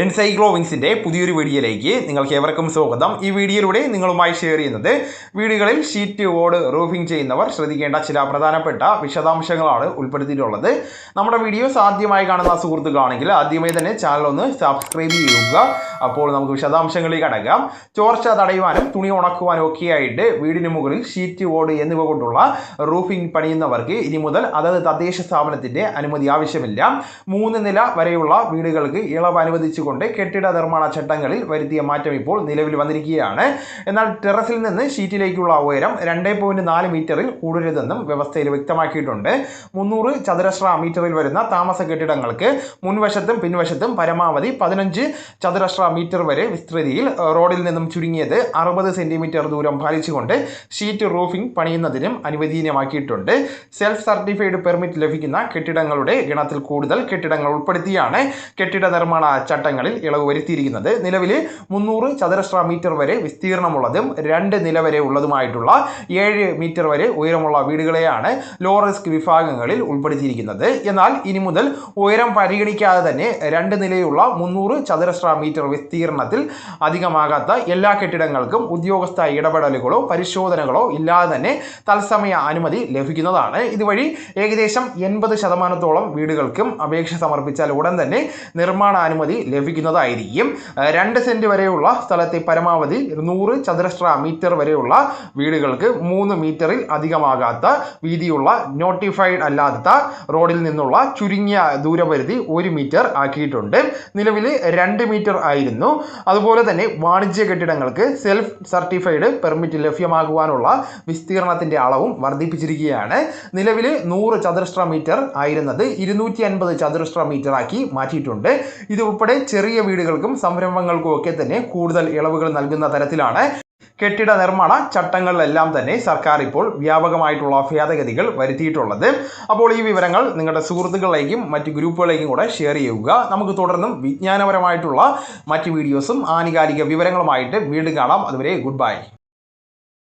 എൻസൈക്ലോവിങ്സിന്റെ പുതിയൊരു വീഡിയോയിലേക്ക് നിങ്ങൾക്ക് ഏവർക്കും സ്വാഗതം. ഈ വീഡിയോയിലൂടെ നിങ്ങളുമായി ഷെയർ ചെയ്യുന്നത് വീടുകളിൽ ഷീറ്റ് ഓട് റൂഫിംഗ് ചെയ്യുന്നവർ ശ്രദ്ധിക്കേണ്ട ചില പ്രധാനപ്പെട്ട വിശദാംശങ്ങളാണ് ഉൾപ്പെടുത്തിയിട്ടുള്ളത്. നമ്മുടെ വീഡിയോസ് ആദ്യമായി കാണുന്ന സുഹൃത്തുക്കളാണെങ്കിൽ ആദ്യമായി തന്നെ ചാനൽ ഒന്ന് സബ്സ്ക്രൈബ് ചെയ്യുക. അപ്പോൾ നമുക്ക് വിശദാംശങ്ങളിൽ കടക്കാം ചോർച്ച തടയുവാനും തുണി ഉണക്കുവാനും ഒക്കെയായിട്ട് വീടിന് മുകളിൽ ഷീറ്റ് ഓട് എന്നിവ കൊണ്ടുള്ള റൂഫിംഗ് പണിയുന്നവർക്ക് ഇനി മുതൽ അതത് തദ്ദേശ സ്ഥാപനത്തിന്റെ അനുമതി ആവശ്യമില്ല. മൂന്ന് നില വരെയുള്ള വീടുകൾക്ക് ഇളവ് അനുവദിച്ചുകൊണ്ട് കെട്ടിട നിർമ്മാണ ചട്ടങ്ങളിൽ വരുത്തിയ മാറ്റം ഇപ്പോൾ നിലവിൽ വന്നിരിക്കുകയാണ്. എന്നാൽ ടെറസിൽ നിന്ന് ഷീറ്റിലേക്കുള്ള ഉയരം രണ്ട് പോയിന്റ് നാല് മീറ്ററിൽ കൂടരുതെന്നും വ്യവസ്ഥയിൽ വ്യക്തമാക്കിയിട്ടുണ്ട്. മുന്നൂറ് ചതുരശ്ര മീറ്ററിൽ വരുന്ന താമസ കെട്ടിടങ്ങൾക്ക് മുൻവശത്തും പിൻവശത്തും പരമാവധി പതിനഞ്ച് ചതുരശ്ര മീറ്റർ വരെ വിസ്തൃതിയിൽ റോഡിൽ നിന്നും ചുരുങ്ങിയത് അറുപത് സെന്റിമീറ്റർ ദൂരം പാലിച്ചുകൊണ്ട് ഷീറ്റ് റൂഫിംഗ് പണിയുന്നതിനും അനുവദനീയമാക്കിയിട്ടുണ്ട്. സെൽഫ് സർട്ടിഫൈഡ് പെർമിറ്റ് ലഭിക്കുന്ന കെട്ടിടങ്ങളുടെ ഗണത്തിൽ കൂടുതൽ കെട്ടിടങ്ങൾ ഉൾപ്പെടുത്തിയാണ് കെട്ടിട നിർമ്മാണ ചട്ടങ്ങളിൽ ഇളവ് വരുത്തിയിരിക്കുന്നത്. നിലവിൽ മുന്നൂറ് ചതുരശ്ര മീറ്റർ വരെ വിസ്തീർണമുള്ളതും രണ്ട് നില വരെ ഉള്ളതുമായിട്ടുള്ള ഏഴ് മീറ്റർ വരെ ഉയരമുള്ള വീടുകളെയാണ് ലോ റിസ്ക് വിഭാഗങ്ങളിൽ ഉൾപ്പെടുത്തിയിരിക്കുന്നത്. എന്നാൽ ഇനി മുതൽ ഉയരം പരിഗണിക്കാതെ തന്നെ രണ്ട് നിലയുള്ള മുന്നൂറ് ചതുരശ്ര മീറ്റർ വിസ്തീർണത്തിൽ അധികമാകാത്ത എല്ലാ കെട്ടിടങ്ങൾക്കും ഉദ്യോഗസ്ഥ ഇടപെടലുകളോ പരിശോധനകളോ ഇല്ലാതെ തന്നെ തത്സമയ അനുമതി ലഭിക്കുന്നതാണ്. ഇതുവഴി ഏകദേശം എൺപത് ശതമാനത്തോളം വീടുകൾക്കും അപേക്ഷ സമർപ്പിച്ചാൽ ഉടൻ തന്നെ നിർമ്മാണ അനുമതി ലഭിക്കുന്നതായിരിക്കും. ഏഹ് രണ്ട് സെന്റ് വരെയുള്ള സ്ഥലത്തെ പരമാവധി നൂറ് ചതുരശ്ര മീറ്റർ വരെയുള്ള വീടുകൾക്ക് മൂന്ന് മീറ്ററിൽ അധികമാകാത്ത വീതിയുള്ള നോട്ടിഫൈഡ് അല്ലാത്ത റോഡിൽ നിന്നുള്ള ചുരുങ്ങിയ ദൂരപരിധി ഒരു മീറ്റർ ആക്കിയിട്ടുണ്ട്. നിലവിൽ രണ്ട് മീറ്റർ ആയിരുന്നു. അതുപോലെ തന്നെ വാണിജ്യ കെട്ടിടങ്ങൾക്ക് സെൽഫ് സർട്ടിഫൈഡ് പെർമിറ്റ് ലഭ്യമാകുവാനുള്ള വിസ്തീർണത്തിന്റെ അളവും വർദ്ധിപ്പിച്ചിരിക്കുകയാണ്. നിലവിൽ നൂറ് ചതുരശ്ര മീറ്റർ ആയിരുന്നത് ഇരുന്നൂറ്റി അൻപത് ചതുരശ്ര മീറ്റർ ആക്കി മാറ്റിയിട്ടുണ്ട്. ഇത് ഉൾപ്പെടെ ചെറിയ വീടുകൾക്കും സംരംഭങ്ങൾക്കും ഒക്കെ തന്നെ കൂടുതൽ ഇളവുകൾ നൽകുന്ന തരത്തിലാണ് കെട്ടിട നിർമ്മാണ ചട്ടങ്ങളിലെല്ലാം തന്നെ സർക്കാർ ഇപ്പോൾ വ്യാപകമായിട്ടുള്ള ഭേദഗതികൾ വരുത്തിയിട്ടുള്ളത്. അപ്പോൾ ഈ വിവരങ്ങൾ നിങ്ങളുടെ സുഹൃത്തുക്കളിലേക്കും മറ്റ് ഗ്രൂപ്പുകളിലേക്കും കൂടെ ഷെയർ ചെയ്യുക. നമുക്ക് തുടർന്നും വിജ്ഞാനപരമായിട്ടുള്ള മറ്റ് വീഡിയോസും ആനുകാലിക വിവരങ്ങളുമായിട്ട് വീണ്ടും കാണാം. അതുവരെ ഗുഡ് ബൈ